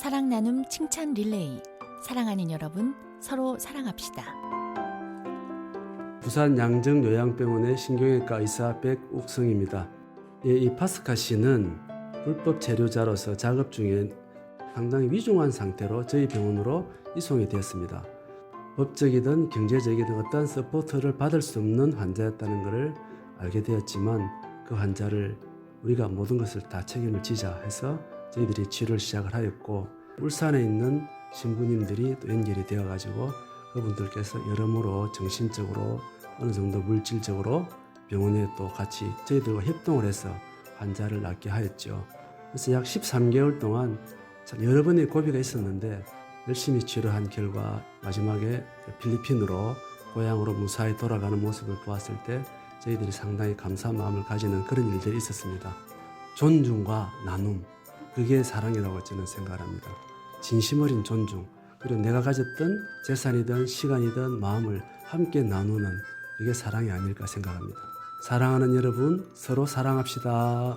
사랑 나눔 칭찬 릴레이. 사랑하는 여러분, 서로 사랑합시다. 부산 양정 요양병원의 신경외과 의사 백옥성입니다. 예, 이 파스카 씨는 불법 체류자로서 작업 중에 상당히 위중한 상태로 저희 병원으로 이송이 되었습니다. 법적이든 경제적이든 어떠한 서포트를 받을 수 없는 환자였다는 것을 알게 되었지만 그 환자를 우리가 모든 것을 다 책임을 지자 해서 저희들이 치료를 시작을 하였고 울산에 있는 신부님들이 또 연결이 되어 가지고 그분들께서 여러모로 정신적으로 어느 정도 물질적으로 병원에 또 같이 저희들과 협동을 해서 환자를 낫게 하였죠. 그래서 약 13개월 동안 참 여러 번의 고비가 있었는데 열심히 치료한 결과 마지막에 필리핀으로 고향으로 무사히 돌아가는 모습을 보았을 때 저희들이 상당히 감사한 마음을 가지는 그런 일들이 있었습니다. 존중과 나눔 그게 사랑이라고 저는 생각합니다. 진심 어린 존중 그리고 내가 가졌던 재산이든 시간이든 마음을 함께 나누는 그게 사랑이 아닐까 생각합니다. 사랑하는 여러분 서로 사랑합시다.